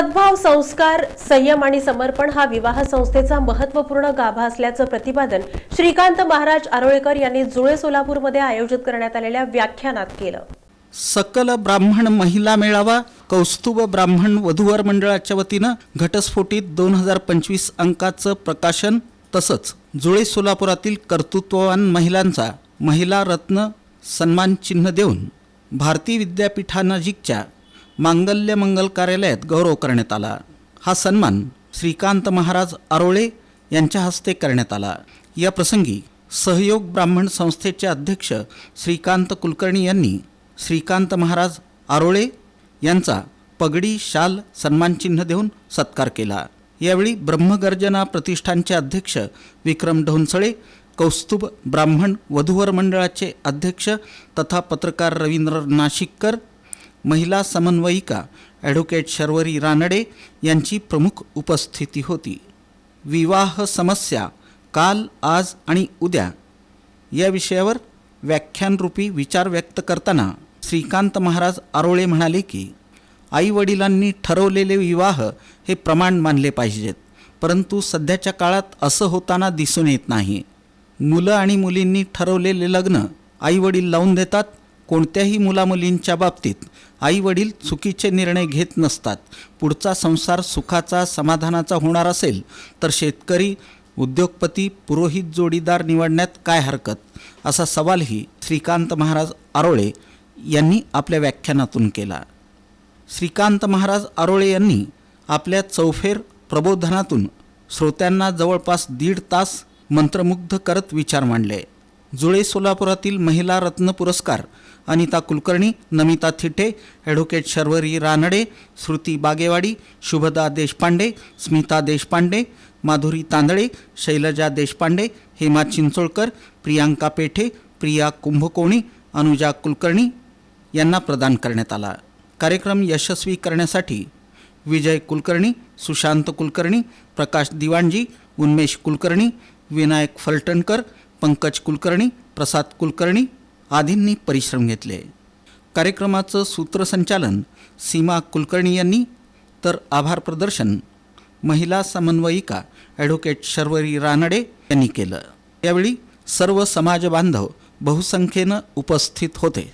सद्भाव संस्कार संयम आणि समर्पण हा विवाह संस्थेचा महत्त्वपूर्ण गाभा असल्याचं प्रतिपादन श्रीकांत महाराज आरोळेकर यांनी जुळे सोलापूरमध्ये आयोजित करण्यात आलेल्या व्याख्यानात केलं. सकल ब्राह्मण महिला मेळावा कौस्तुभ ब्राह्मण वधूवर मंडळाच्या वतीनं घटस्फोटीत दोन हजार पंचवीस अंकाचं प्रकाशन तसंच जुळे सोलापुरातील कर्तृत्ववान महिलांचा महिला रत्न सन्मान चिन्ह देऊन भारती विद्यापीठानजीकच्या मांगल्य मंगल कार्यालयात गौरव करण्यात आला. हा सन्मान श्रीकांत महाराज आरोळे यांच्या हस्ते करण्यात आला. या प्रसंगी सहयोग ब्राह्मण संस्थेचे अध्यक्ष श्रीकांत कुलकर्णी यांनी श्रीकांत महाराज आरोळे यांचा पगडी शाल सन्मानचिन्ह देऊन सत्कार केला. यावेळी ब्रह्मगर्जना प्रतिष्ठानचे अध्यक्ष विक्रम ढोंसळे कौस्तुभ ब्राह्मण वधूवर मंडळाचे अध्यक्ष तथा पत्रकार रवींद्र नाशिककर महिला समन्वयिका ॲडव्होकेट शर्वरी रानडे यांची प्रमुख उपस्थिती होती. विवाह समस्या काल आज आणि उद्या. या विषयावर व्याख्यानरूपी विचार व्यक्त करताना श्रीकांत महाराज आरोळे म्हणाले की आईवडिलांनी ठरवलेले विवाह हे प्रमाण मानले पाहिजेत परंतु सध्याच्या काळात असं होताना दिसून येत नाही. मुलं आणि मुलींनी ठरवलेले लग्न आईवडील लावून देतात कोणत्याही मुलामुलींच्या बाबतीत आईवडील चुकीचे निर्णय घेत नसतात. पुढचा संसार सुखाचा समाधानाचा होणार असेल तर शेतकरी उद्योगपती पुरोहित जोडीदार निवडण्यात काय हरकत? असा सवालही श्रीकांत महाराज आरोळे यांनी आपल्या व्याख्यानातून केला. श्रीकांत महाराज आरोळे यांनी आपल्या चौफेर प्रबोधनातून श्रोत्यांना जवळपास दीड तास मंत्रमुग्ध करत विचार मांडले. जुळे सोलापुरातील महिला रत्न पुरस्कार अनिता कुलकर्णी नमिता थिटे ॲडव्होकेट शर्वरी रानडे श्रुती बागेवाडी शुभदा देशपांडे स्मिता देशपांडे माधुरी तांदळे शैलजा देशपांडे हेमा चिंचोळकर प्रियांका पेठे प्रिया कुंभकोणी अनुजा कुलकर्णी यांना प्रदान करण्यात आला. कार्यक्रम यशस्वी करण्यासाठी विजय कुलकर्णी सुशांत कुलकर्णी प्रकाश दिवाणजी उन्मेष कुलकर्णी विनायक फलटणकर पंकज कुलकर्णी प्रसाद कुलकर्णी आदींनी परिश्रम घेतले. कार्यक्रमाचं सूत्रसंचालन सीमा कुलकर्णी यांनी. तर आभार प्रदर्शन महिला समन्वयिका ॲडव्होकेट शर्वरी रानडे यांनी केलं. यावेळी सर्व समाज बांधव बहुसंख्येनं उपस्थित होते.